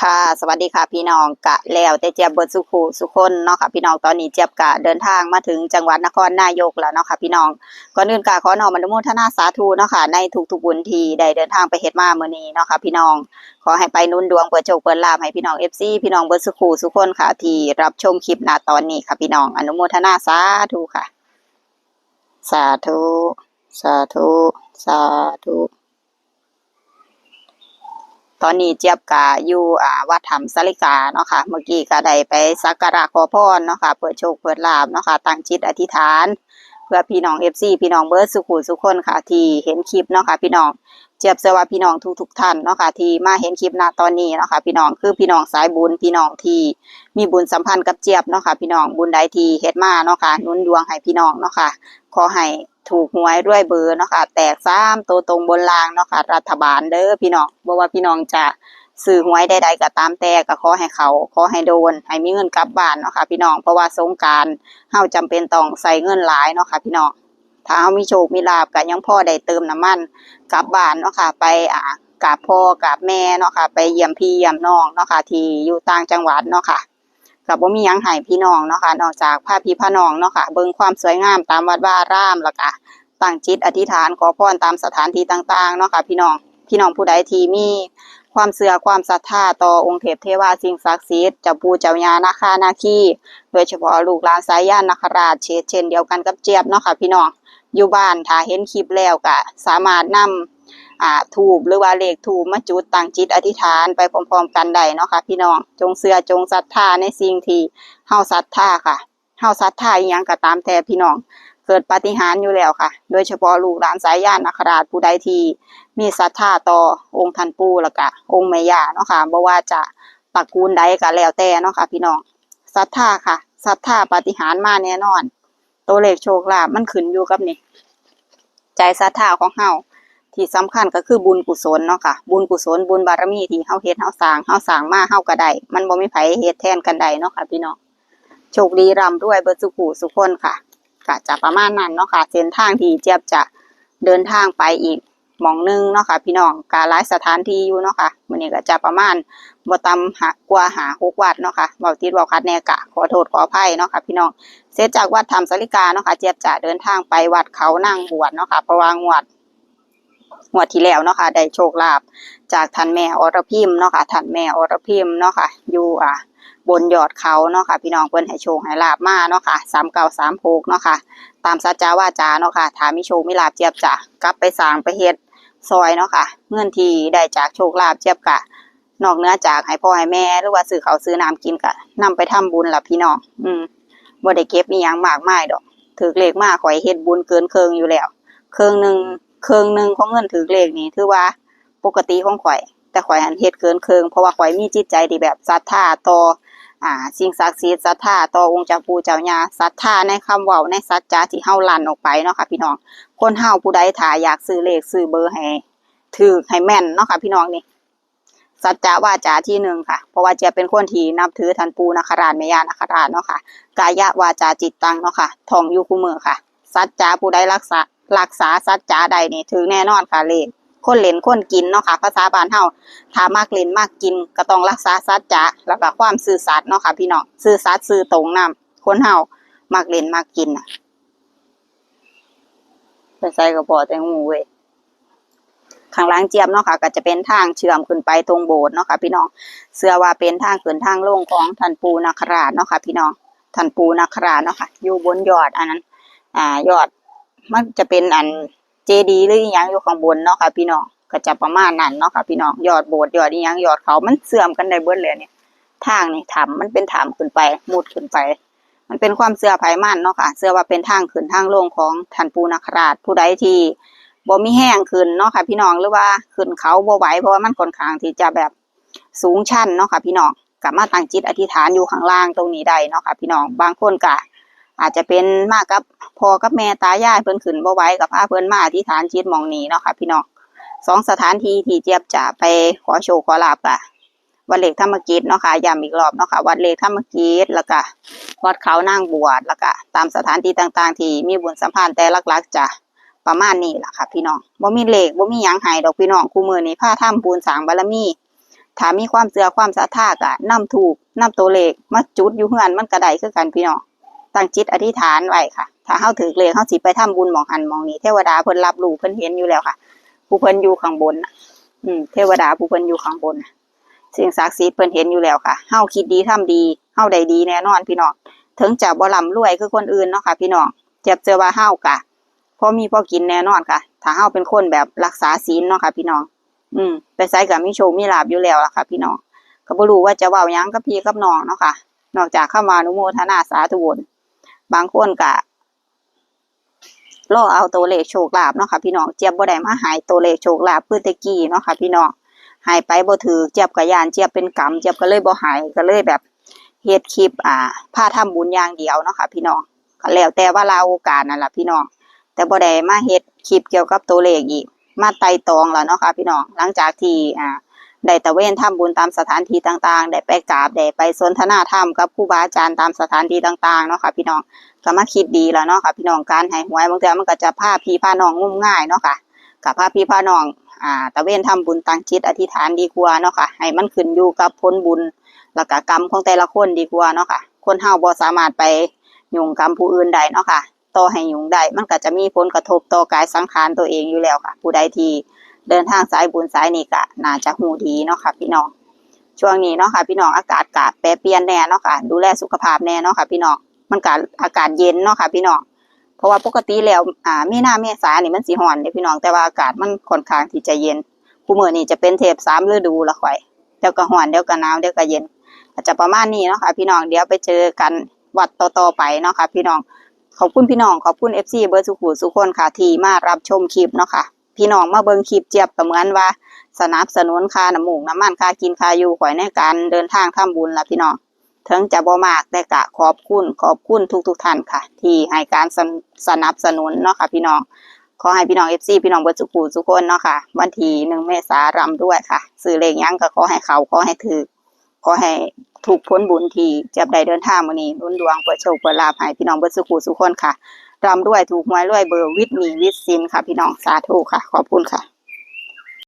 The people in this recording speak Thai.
ค่ะ สวัสดีค่ะพี่น้องกะแล้วแต่เจี๊ยบเบิดสุขูสุคนเนาะค่ะพี่น้องตอนนี้เจี๊ยบกะเดินทางมาถึงจังหวัดนครนายกแล้วเนาะค่ะพี่น้องก่อนอื่นกะขอนอมอนุโมทนาสาธุเนาะค่ะในทุกๆบุญทีได้เดินทางไปเฮ็ดมาเมื้อนี้เนาะค่ะพี่น้องขอให้ไปนุ่นดวงเปิดโชคเปิดลาภให้พี่น้อง FC พี่น้องเบิดสุขูสุคนค่ะ ที่รับชมคลิปณตอนนี้ค่ะพี่น้องอนุโมทนาสาธุค่ะ สาธุ สาธุ สาธุ ตอนนี้เจี๊ยบกาอยู่อ่าวัดธรรมสลิกาเนาะค่ะเมื่อกี้ก็ได้ไปสักการะขอพรเนาะค่ะเปิดโชคเปิดลาบเนาะค่ะตั้งจิตอธิษฐาน พื่อพี่น้องเอฟซีพี่น้องเบิร์ดสุขุสุขคนค่ะ ที่เห็นคลิปเนาะค่ะ พี่น้องเจี๊ยบเชื่อว่าพี่น้องทุกทุกท่านเนาะค่ะที่มาเห็นคลิปณตอนนี้เนาะค่ะพี่น้องคือพี่น้องสายบุญพี่น้องที่มีบุญสัมพันธ์กับเจี๊ยบเนาะค่ะพี่น้องบุญใดที่เฮ็ดมาเนาะค่ะนุนดวงให้พี่น้องเนาะค่ะขอให้ถูกหวยด้วยเบอร์เนาะค่ะแตกซ้ำโตตรงบนรางเนาะค่ะรัฐบาลเด้อพี่น้องบ่ว่าพี่น้องจะ ซื้อหวยใดๆก็ตามแต่ก็ขอให้เขาขอให้โดนให้มีเงินกลับบ้านเนาะค่ะพี่น้องเพราะว่าสงการเฮาจำเป็นต้องใส่เงินหลายเนาะค่ะพี่น้องถ้าเฮามีโชคมีลาบก็ยังพ่อได้เติมน้ำมันกลับบ้านเนาะค่ะไปอ่ากราบพ่อกราบแม่เนาะค่ะ ไปเยี่ยมพี่เยี่ยมน้องเนาะค่ะ ที่อยู่ต่างจังหวัดเนาะค่ะกับบ่ามียังให้พี่น้องเนาะค่ะนอกจากพาพี่พาน้องเนาะค่ะเบิ่งความสวยงามตามวัดว่าอารามแล้วก็ตั้งจิตอธิษฐานขอพรตามสถานที่ต่างๆเนาะค่ะ พี่น้องพี่น้องผู้ใดที่มี ความเสื่อความศรัทธาต่อองค์เทพเทวาสิ่งศักดิ์สิทธิ์เจ้าปู่เจ้ายานาคานาคีโดยเฉพาะลูกหลานสายญาณนาคราชเชษเช่นเดียวกันกับเจี๊ยบเนาะค่ะพี่น้องอยู่บ้านถ้าเห็นคลิปแล้วก็สามารถนำอ่าถูกหรือว่าเลขถูกมาจุดตั้งจิตอธิษฐานไปพร้อมๆกันได้เนาะค่ะพี่น้องจงเชื่อจงศรัทธาในสิ่งที่เฮาศรัทธาค่ะเฮาศรัทธาอีหยังก็ตามแต่พี่น้อง เกิดปาฏิหาริย์อยู่แล้วค่ะ โดยเฉพาะลูกหลานสายญาณนาคราชผู้ใดที่มีศรัทธาต่อองค์ท่านปู่แล้วก็องค์แม่ย่าเนาะค่ะบ่ว่าจะตระกูลใดก็แล้วแต่เนาะค่ะ พี่น้องศรัทธาค่ะศรัทธาปาฏิหาริย์มาแน่นอน ตัวเลขโชคลาภมันขึ้นอยู่กับนี่ใจศรัทธาของเฮาที่สำคัญก็คือบุญกุศลเนาะค่ะ บุญกุศลบุญบารมีที่เฮาเฮ็ดเฮาสร้างเฮาสร้างมาเฮาก็ได้มันบ่มีไผเฮ็ดแทนกันได้เนาะค่ะ พี่น้องโชคดีร่ำรวยเบิดสุขุสุขคนค่ะ ก็จะประมาณนั้นเนาะค่ะเส้นทางที่เจี๊ยบจะเดินทางไปอีกหมองหนึงเนาะค่ะพี่น้องการหลายสถานที่อยู่เนาะค่ะมื้อนี้ก็จะประมาณบ่ตำหากว่าหาหกวัดเนาะค่ะเว้าติดเว้าคัดแนกะขอโทษขออภัยเนาะค่ะพี่น้องเสร็จจากวัดธรรมสาริกาเนาะค่ะเจี๊ยบจะเดินทางไปวัดเขานางบวชเนาะค่ะเพราะว่างวดงวดที่แล้วเนาะค่ะได้โชคลาภจากท่านแม่อรพิมเนาะค่ะท่านแม่อรพิมเนาะค่ะอยู่อ่า บนยอดเขาเนาะค่ะ พี่น้องเพิ่นให้โชคให้ลาบมาเนาะค่ะสามเก้าสามหกเนาะค่ะ ตามสัจจาว่าจาเนาะค่ะถามีโชคมีลาบเจี๊ยบจะกลับไปสร้างไปเฮ็ดซอยเนาะค่ะ เงินที่ได้จากโชคลาภเจี๊ยบกะนอกเนื้อจากให้พ่อให้แม่หรือว่าซื้อเขาวซื้อน้ำกินกะนำไปทำบุญล่ะพี่น้อง อืมบ่ได้เก็บมีหยังมากมายดอก ถือเลขมากข่อยเฮ็ดบุญเกินเคิงอยู่แล้ว เครืองหนึ่งเครืองหนึ่งของเงินถือเลขนี่ถือว่าปกติของข่อย แต่ข่อยหันเฮ็ดเกินเคืองเพราะว่าข่อยมีจิตใจที่แบบศรัทธาต่อ อ่าสิ่งศักดิ์สิทธิ์ศรัทธาต่อองค์เจ้าปู่เจ้าย่าศรัทธาในคำเว้าในสัจจะที่เฮาลั่นออกไปเนาะค่ะพี่น้อง คนเฮาผู้ใดถ้าอยากซื้อเลขซื้อเบอร์ให้ถือให้แม่นเนาะค่ะพี่น้องนี่สัจจะวาจาที่หนึ่งค่ะ เพราะว่าเจะเป็นคนที่นับถือท่านปู่นาคราชแม่ย่านาคราชเนาะค่ะ กายะวาจาจิตตังเนาะค่ะท่องอยู่คู่มือค่ะ สัจจะผู้ใดรักษารักษาสัจจะใดนี่ถือแน่นอนค่ะเลข คนเล่นคนกินเนาะค่ะ ภาษาบ้านเฮาถ้ามากเล่นมากกินก็ต้องรักษาสัจจะแล้วก็ความซื่อสัตย์เนาะค่ะ พี่น้องซื่อสัตย์ซื่อตรงนํคนเฮามากเล่นมากกินน่ะไปใส่กระป๋อแตงหมูเว้ยข้างล่างเจียมเนาะค่ะก็จะเป็นทางเชื่อมขึ้นไปตรงโบสถ์เนาะค่ะ พี่น้องเชื่อว่าเป็นทางขึ้นทางลงของท่านปูนาคราชเนาะค่ะ พี่น้องท่านปูนาคราชเนาะค่ะ อยู่บนยอดอันนั้น อ่ายอดมันจะเป็นอัน จดีหรืออีหยังอยู่ข้างบนเนาะค่ะ พี่น้องก็จะประมาณนั้นเนาะค่ะพี่น้องยอดโบสถ์ยอดอีหยังยอดเขามันเสื่อมกันได้เบิดเลยเนี่ยทางนี่ถ้ำมันเป็นถ้ำขึ้นไปมุดขึ้นไป มันเป็นความเสื่อไผมันเนาะค่ะเสื่อว่าเป็นทางขึ้นทางลงของท่านปูนาคราชผู้ใดที่บ่มีแห้งขึ้นเนาะค่ะ พี่น้องหรือว่าขึ้นเขาบ่ไหวเพราะว่ามันค่อนข้างที่จะแบบสูงชันเนาะค่ะ พี่น้องกลับมาตั้งจิตอธิษฐานอยู่ข้างล่างตรงนี้ได้เนาะค่ะ พี่น้องบางคนก็ อาจจะเป็นมากับพอกับแม่ตายายเพิ่นขึ้นบ่ไหวกับพาเพิ่นมาอธิษฐานจิตมองนี้เนาะค่ะพี่น้องสองสถานที่ที่เจี๊ยบจะไปขอโชคขอลาบกะวัดเลขธรรมกิจเนาะค่ะย้ำอีกรอบเนาะค่ะวัดเลขธรรมกิจแล้วก็วัดเขานางบวชแล้วก็ตามสถานที่ต่างๆ ที่มีบุญสัมพันธ์แต่ลักๆจะประมาณนี้แหละค่ะ พี่น้องบ่มีเลขบ่มีหยังให้ดอกพี่น้องคู่มือนี้พาทำบุญสางบารมีถ้ามีความเชื่อความศรัทธาก็นำถูกนำตัวเลขมาจุดอยู่เฮือนมันก็ได้คือกันพี่น้อง ตั้งจิตอธิษฐานไว้ค่ะ ถ้าเฮาถือเลขเฮาสิไปทำบุญหมองหันหมองนี้เทวดาเพิ่นรับรู้เพิ่นเห็นอยู่แล้วค่ะ ผู้เพิ่นอยู่ข้างบนอืมเทวดาผู้เพิ่นอยู่ข้างบนสิ่งศักดิ์สิทธิ์เพิ่นเห็นอยู่แล้วค่ะเฮาคิดดีทำดีเฮาได้ดีแน่นอนพี่น้องถึงจะบ่ร่ำรวยคือคนอื่นเนาะค่ะ พี่น้องเจ็บเจอว่าเฮากะพอมีพอกินแน่นอนค่ะ ถ้าเฮาเป็นคนแบบรักษาศีลเนาะค่ะ พี่น้อง อืม ไปไสก็มีโชมีลาบอยู่แล้วล่ะค่ะ พี่น้องก็บ่รู้ว่าจะเว้าหยังกับพี่กับน้องเนาะค่ะ นอกจากเข้ามาอนุโมทนาสาธุบุญ บางคนก็รอเอาตัวเลขโชคลาภเนาะค่ะ พี่น้องเจี๊ยบบ่ได้มาหายตัวเลขโชคลาภเพื่อตะกี้เนาะค่ะ พี่น้องหายไปบ่ถือเจี๊ยบก็ย่านเจี๊ยบเป็นกรรมเจี๊ยบก็เลยบ่หายก็เลยแบบเฮ็ดคลิป อ่าพาทำบุญอย่างเดียวเนาะค่ะ พี่น้องก็แล้วแต่ว่าลาโอกาสนั่นล่ะพี่น้องแต่บ่ได้มาเฮ็ดคลิปเกี่ยวกับตัวเลขอีก มาไต่ตองแล้วเนาะค่ะ พี่น้องหลังจากที่อ่า ได้ตะเวนทำบุญตามสถานที่ต่างๆ ได้ไปกราบได้ไปสนทนาธรรมกับครูบาอาจารย์ตามสถานที่ต่างๆเนาะค่ะพี่น้องก็มาคิดดีแล้วเนาะค่ะพี่น้องการให้หวยบางทื่อมันก็จะพาพี่พาน้องงุ่มง่ายเนาะค่ะกับพาพี่พาน้องอ่าตะเวนทำบุญตั้งจิตอธิษฐานดีกว่าเนาะค่ะให้มันขึ้นอยู่กับผลบุญแล้วก็กรรมของแต่ละคนดีกว่าเนาะค่ะคนเฮาบ่สามารถไปยุ่งกรรมผู้อื่นได้เนาะค่ะต่อให้ยุ่งได้มันก็จะมีผลกระทบต่อกายสังขารตัวเองอยู่แล้วค่ะ ผู้ใดที่ เดินทางสายบุญสายนี้ก็น่าจะหูดีเนาะค่ะ พี่น้อง ช่วงนี้เนาะค่ะ พี่น้องอากาศกาแปรเปลี่ยนแน่เนาะค่ะ ดูแลสุขภาพแน่เนาะค่ะ พี่น้อง มันก็อากาศเย็นเนาะค่ะ พี่น้อง เพราะว่าปกติแล้วอ่ามีนาเมษานี่มันสิร้อนเด้พี่น้อง แต่ว่าอากาศมันค่อนข้างที่จะเย็นผู้มื้อนี้จะเป็นเทปสามฤดูละข่อย เดี๋ยวก็ร้อนเดี๋ยวก็หนาวเดี๋ยวก็เย็น อาจจะประมาณนี้เนาะค่ะ พี่น้อง เดี๋ยวไปเจอกันวัดต่อๆไปเนาะค่ะ พี่น้อง ขอบคุณพี่น้อง ขอบคุณ FC เบอร์สุขุสุคนค่ะ ที่มารับชมคลิปเนาะค่ะ พี่น้องมาเบิ่งคลิปเจี๊ยบก็เหมือนว่า สนับสนุนค่าน้ำมูกน้ำมันค่ากินค่าอยู่ข่อยในการเดินทางทำบุญละพี่น้องถึงจะบ่มากแต่กะขอบคุณขอบคุณทุกทุกๆท่านค่ะ ที่ให้การสนสนับสนุนเนาะค่ะพี่น้องขอให้พี่น้อง FC พี่น้องเบอร์สุขุสุคนเนาะค่ะวันที่หนึ่งเมษารำด้วยค่ะซื้อเลขหยังก็ขอให้เขาขอให้ถือขอให้ถูกพ้นบุญทีเจ็บได้เดินทางมื้อนี้รุ่นดวงเปิดโชคเปิดลาภให้พี่น้องเบอร์สุขุสุคนค่ะ รำด้วยถูกหวยรวยเบอร์วิทย์มีวิทย์ซินค่ะพี่น้องสาธุค่ะ ขอบคุณค่ะ